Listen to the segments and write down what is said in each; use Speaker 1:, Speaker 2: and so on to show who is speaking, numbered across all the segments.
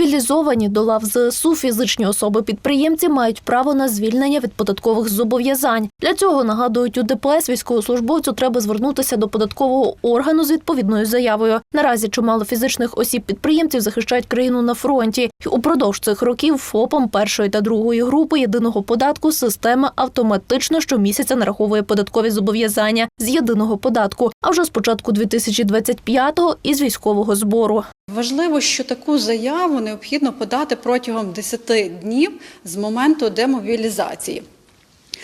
Speaker 1: Мобілізовані до лав ЗСУ фізичні особи-підприємці мають право на звільнення від податкових зобов'язань. Для цього нагадують у ДПС військовослужбовцю треба звернутися до податкового органу з відповідною заявою. Наразі чимало фізичних осіб-підприємців захищають країну на фронті. Упродовж цих років ФОПам першої та другої групи єдиного податку система автоматично щомісяця нараховує податкові зобов'язання з єдиного податку. А вже з початку 2025-го – із військового збору.
Speaker 2: Важливо, що таку заяву необхідно подати протягом 10 днів з моменту демобілізації.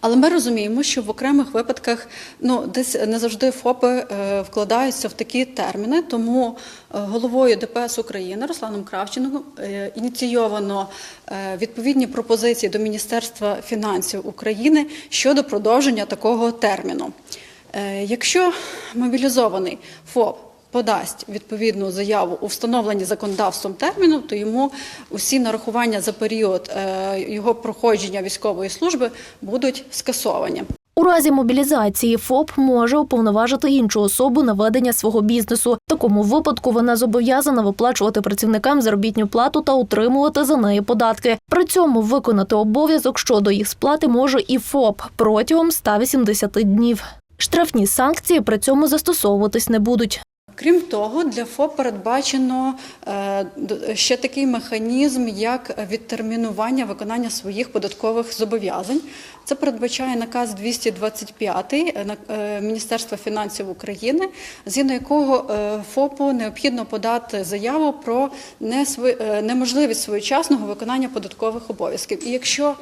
Speaker 2: Але ми розуміємо, що в окремих випадках ну десь не завжди ФОПи е, вкладаються в такі терміни. Тому е, головою ДПС України Русланом Кравченком е, ініційовано відповідні пропозиції до Міністерства фінансів України щодо продовження такого терміну. Якщо мобілізований ФОП подасть відповідну заяву у встановлені законодавством терміну, то йому усі нарахування за період е, його проходження військової служби будуть скасовані.
Speaker 1: У разі мобілізації ФОП може уповноважити іншу особу на ведення свого бізнесу. В такому випадку вона зобов'язана виплачувати працівникам заробітну плату та утримувати за неї податки. При цьому виконати обов'язок щодо їх сплати може і ФОП протягом 180 днів. Штрафні санкції при цьому застосовуватись не будуть.
Speaker 2: Крім того, для ФОП передбачено е, ще такий механізм, як відтермінування виконання своїх податкових зобов'язань. Це передбачає наказ 225 е, е, Міністерства фінансів України, згідно якого ФОПу необхідно подати заяву про неможливість своєчасного виконання податкових обов'язків. І якщо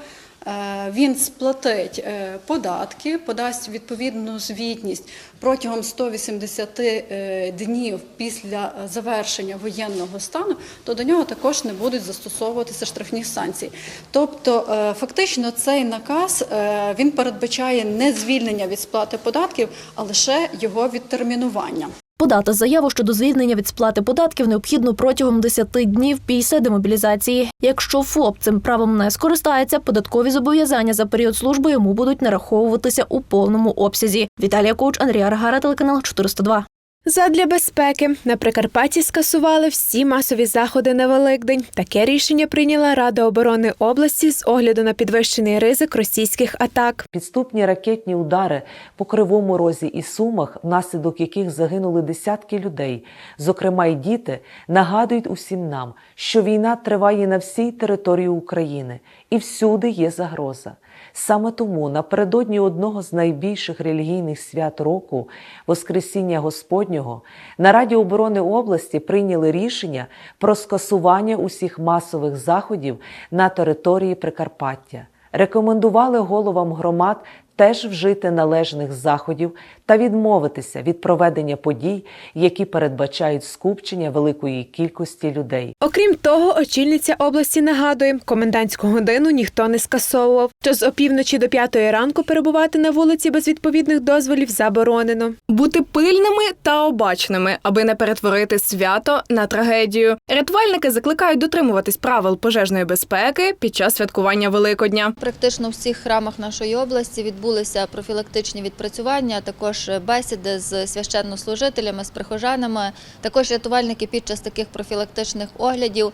Speaker 2: він сплатить е, податки, подасть відповідну звітність протягом 180 е, днів після е, завершення воєнного стану, то до нього також не будуть застосовуватися штрафні санкції. Тобто, е, фактично, цей наказ е, він передбачає не звільнення від сплати податків, а лише його відтермінування.
Speaker 1: Подати заяву щодо звільнення від сплати податків необхідно протягом 10 днів після демобілізації. Якщо ФОП цим правом не скористається, податкові зобов'язання за період служби йому будуть нараховуватися у повному обсязі. Віталія Коуч, Андрій Аргара, телеканал 402.
Speaker 3: Задля безпеки на Прикарпатті скасували всі масові заходи на Великдень. Таке рішення прийняла Рада оборони області з огляду на підвищений ризик російських атак.
Speaker 4: Підступні ракетні удари по Кривому Розі і Сумах, внаслідок яких загинули десятки людей, зокрема й діти, нагадують усім нам, що війна триває на всій території України і всюди є загроза. Саме тому напередодні одного з найбільших релігійних свят року Воскресіння Господнього на Раді оборони області прийняли рішення про скасування усіх масових заходів на території Прикарпаття. Рекомендували головам громад теж вжити належних заходів та відмовитися від проведення подій, які передбачають скупчення великої кількості людей.
Speaker 3: Окрім того, очільниця області нагадує, комендантську годину ніхто не скасовував. То з опівночі до п'ятої ранку перебувати на вулиці без відповідних дозволів заборонено.
Speaker 5: Бути пильними та обачними, аби не перетворити свято на трагедію. Рятувальники закликають дотримуватись правил пожежної безпеки під час святкування Великодня.
Speaker 6: Практично у всіх храмах нашої області відбулися профілактичні відпрацювання, також бесіди з священнослужителями, з прихожанами. Також рятувальники під час таких профілактичних оглядів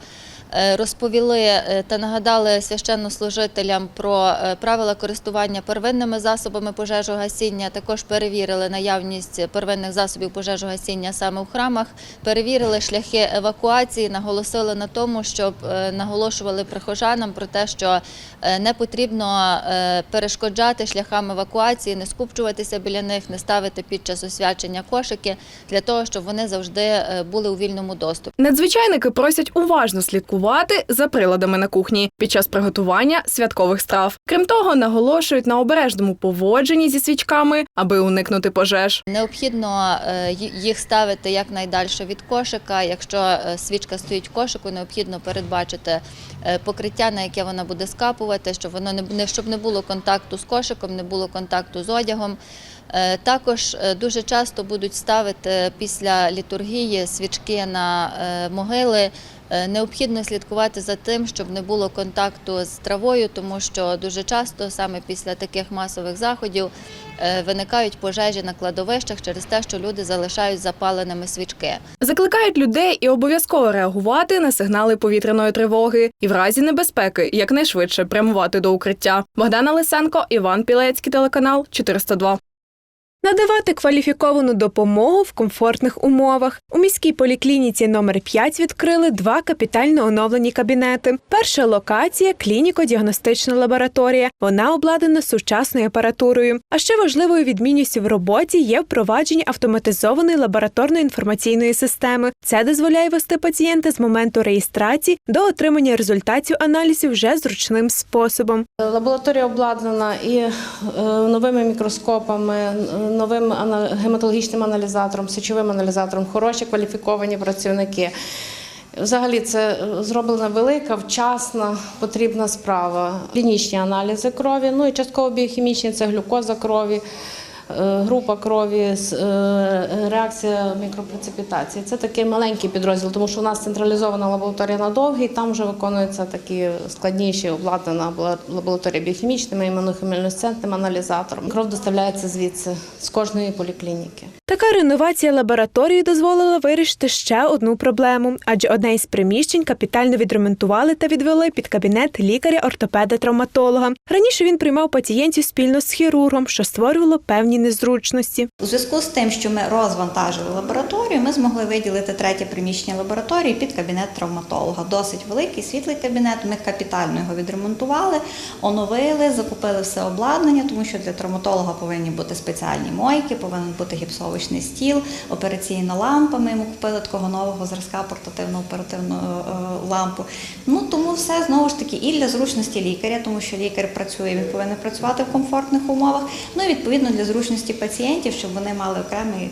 Speaker 6: е, розповіли е, та нагадали священнослужителям про е, правила користування первинними засобами пожежогасіння. Також перевірили наявність первинних засобів пожежогасіння саме в храмах, перевірили шляхи евакуації, наголосили на тому, щоб наголошували прихожанам про те, що не потрібно е, перешкоджати шляхам евакуації, не скупчуватися біля них, не ставити під час освячення кошики для того, щоб вони завжди е, були у вільному доступі.
Speaker 5: Надзвичайники просять уважно слідкувати за приладами на кухні під час приготування святкових страв. Крім того, наголошують на обережному поводженні зі свічками, аби уникнути пожеж.
Speaker 6: Необхідно е, їх ставити якнайдальше від кошика. Якщо е, свічка стоїть в кошику, необхідно передбачити е, покриття, на яке вона буде скапувати, щоб воно не щоб не було контакту з кошиком, не було контакту з одягом. Е, Також е, дуже часто будуть ставити після літургії свічки на е, могили Необхідно слідкувати за тим, щоб не було контакту з травою, тому що дуже часто саме після таких масових заходів е, виникають пожежі на кладовищах через те, що люди залишають запаленими свічки.
Speaker 5: Закликають людей і обов'язково реагувати на сигнали повітряної тривоги і в разі небезпеки якнайшвидше прямувати до укриття. Богдана Лисенко, Іван Пілецький, телеканал 402.
Speaker 3: Надавати кваліфіковану допомогу в комфортних умовах. У міській поліклініці номер 5 відкрили два капітально оновлені кабінети. Перша локація клініко-діагностична лабораторія. Вона обладнана сучасною апаратурою. А ще важливою відмінністю в роботі є впровадження автоматизованої лабораторної інформаційної системи. Це дозволяє вести пацієнта з моменту реєстрації до отримання результатів аналізів вже зручним способом.
Speaker 7: Лабораторія обладнана і е, новими мікроскопами, новим гематологічним аналізатором, сечовим аналізатором, хороші кваліфіковані працівники. Взагалі, це зроблена велика, вчасна, потрібна справа. Клінічні аналізи крові, ну і частково біохімічні це глюкоза крові. Е, Група крові, е, реакція мікропрецепітації. Це такий маленький підрозділ, тому що у нас централізована лабораторія на довгий, там вже виконуються такі складніші обладнана лабораторія біохімічним, імунохімільносцентним аналізатором. Кров доставляється звідси з кожної поліклініки.
Speaker 3: Така реновація лабораторії дозволила вирішити ще одну проблему, адже одне із приміщень капітально відремонтували та відвели під кабінет лікаря-ортопеда-травматолога. Раніше він приймав пацієнтів спільно з хірургом, що створювало певні незручності.
Speaker 8: У зв'язку з тим, що ми розвантажили лабораторію, ми змогли виділити третє приміщення лабораторії під кабінет травматолога. Досить великий світлий кабінет. Ми капітально його відремонтували, оновили, закупили все обладнання, тому що для травматолога повинні бути спеціальні мойки, повинен бути гіпсовочний стіл, операційна лампа. Ми йому купили такого нового зразка портативну оперативну е, лампу. Ну тому все знову ж таки і для зручності лікаря, тому що лікар працює, він повинен працювати в комфортних умовах. Ну і відповідно для зручності пацієнтів, щоб вони мали окремий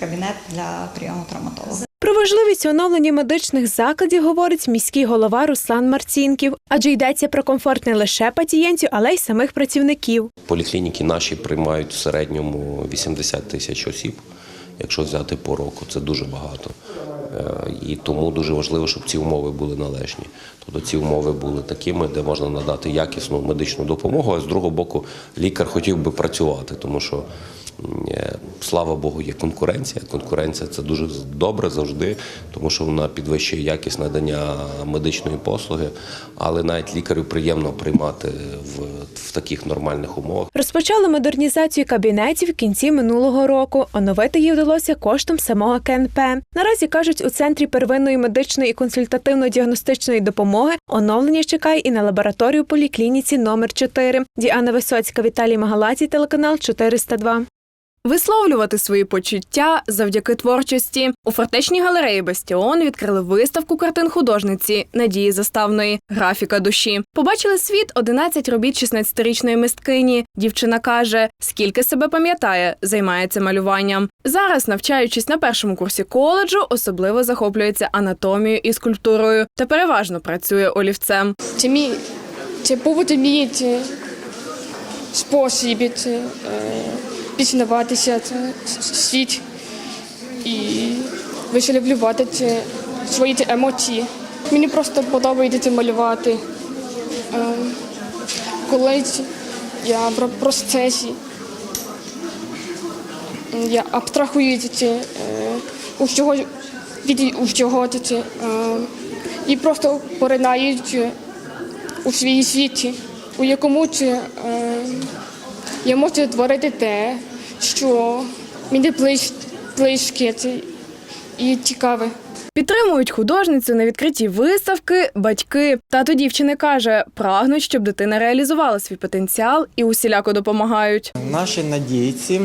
Speaker 8: кабінет для прийому травматолога.
Speaker 3: Про важливість оновлення медичних закладів говорить міський голова Руслан Марцінків, адже йдеться про комфорт не лише пацієнтів, але й самих працівників.
Speaker 9: Поліклініки наші приймають в середньому 80 тисяч осіб. Якщо взяти по року, це дуже багато. Е, І тому дуже важливо, щоб ці умови були належні. Тобто ці умови були такими, де можна надати якісну медичну допомогу, а з другого боку, лікар хотів би працювати, тому що слава Богу, є конкуренція. Конкуренція це дуже добре завжди, тому що вона підвищує якість надання медичної послуги, але навіть лікарю приємно приймати в, в таких нормальних умовах.
Speaker 3: Розпочали модернізацію кабінетів в кінці минулого року. Оновити її вдалося коштом самого КНП. Наразі кажуть, у центрі первинної медичної і консультативно-діагностичної допомоги оновлення чекає і на лабораторію поліклініці номер 4 Діана Висоцька, Віталій Магалаті, телеканал 402.
Speaker 5: Висловлювати свої почуття завдяки творчості. У фортечній галереї Бастіон відкрили виставку картин художниці Надії Заставної Графіка душі. Побачили світ 11 робіт 16-річної мисткині. Дівчина каже, скільки себе пам'ятає, займається малюванням. Зараз, навчаючись на першому курсі коледжу, особливо захоплюється анатомією і скульптурою та переважно працює олівцем.
Speaker 10: Це мій це побути спосіб е, пізнаватися світ і висловлювати це свої емоції. Мені просто подобається малювати. Е, Колись я в процесі я абстрахую це е, від у чого це е, і просто поринаю у своїй світі, у якому я можу творити те, що мені це і цікаве.
Speaker 5: Підтримують художницю на відкритті виставки батьки. Тато дівчини каже, прагнуть, щоб дитина реалізувала свій потенціал і усіляко допомагають.
Speaker 11: Нашій надійці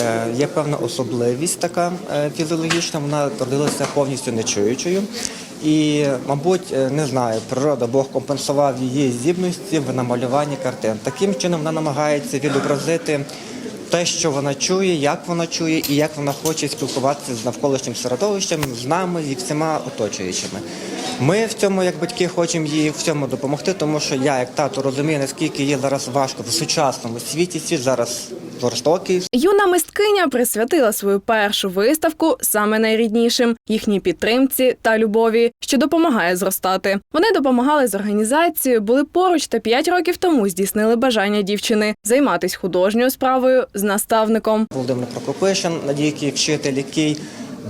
Speaker 11: е, є певна особливість така е, фізіологічна. Вона родилася повністю нечуючою. І, мабуть, е, не знаю, природа Бог компенсував її здібності в намалюванні картин. Таким чином вона намагається відобразити те, що вона чує, як вона чує і як вона хоче спілкуватися з навколишнім середовищем, з нами зі всіма оточуючими. Ми в цьому, як батьки, хочемо їй в цьому допомогти, тому що я, як тато, розумію, наскільки є зараз важко в сучасному світі. Світ зараз жорстокий.
Speaker 5: Юна мисткиня присвятила свою першу виставку саме найріднішим їхній підтримці та любові, що допомагає зростати. Вони допомагали з організацією, були поруч та п'ять років тому здійснили бажання дівчини займатися художньою справою з наставником.
Speaker 11: Володимир Прокопишин, надійкий вчитель, який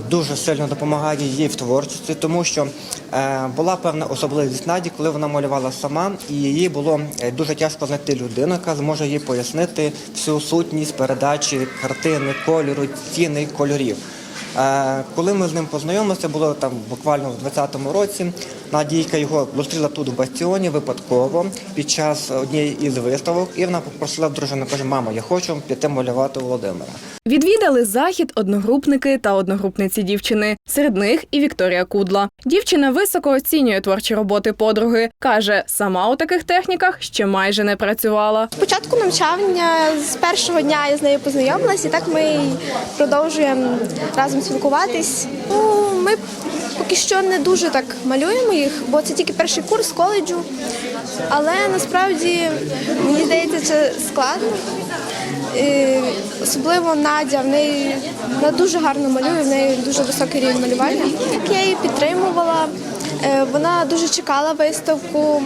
Speaker 11: дуже сильно допомагає їй в творчості, тому що е, була певна особливість Наді, коли вона малювала сама, і їй було е, дуже тяжко знайти людину, яка зможе їй пояснити всю сутність передачі картини, кольору, ціни кольорів. Е, Коли ми з ним познайомилися, було там буквально в 20-му році. Надійка його зустріла тут у бастіоні випадково під час однієї із виставок, і вона попросила дружину, каже: Мама, я хочу піти малювати Володимира.
Speaker 5: Відвідали захід одногрупники та одногрупниці дівчини. Серед них і Вікторія Кудла. Дівчина високо оцінює творчі роботи подруги. каже, сама у таких техніках ще майже не працювала.
Speaker 12: Початку навчання з першого дня я з нею познайомилась, і так ми продовжуємо разом спілкуватись. Ну, ми поки що не дуже так малюємо їх, бо це тільки перший курс коледжу. Але насправді мені здається, це складно. І особливо Надя, в неї вона дуже гарно малює, в неї дуже високий рівень малювання. Я її підтримувала, е, вона дуже чекала виставку,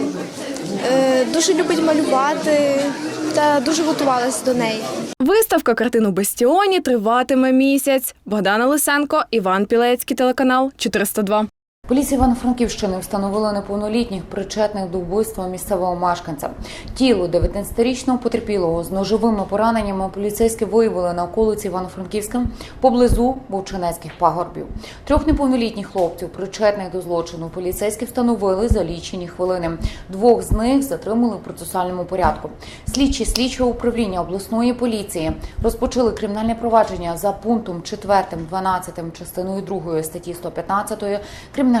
Speaker 12: е, дуже любить малювати та дуже готувалася до неї.
Speaker 5: Виставка картин у Бастіоні триватиме місяць. Богдана Лисенко, Іван Пілецький, телеканал 402.
Speaker 13: Поліція Івано-Франківщини встановила неповнолітніх причетних до вбивства місцевого мешканця. Тіло 19-річного потерпілого з ножовими пораненнями поліцейські виявили на околиці Івано-Франківська поблизу Вовчинецьких пагорбів. Трьох неповнолітніх хлопців, причетних до злочину, поліцейські встановили за лічені хвилини. Двох з них затримали в процесуальному порядку. Слідчі слідчого управління обласної поліції розпочали кримінальне провадження за пунктом 4, 12 частиною 2 статті 115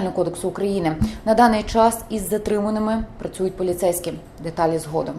Speaker 13: Кримінального кодексу України. На даний час із затриманими працюють поліцейські. Деталі згодом.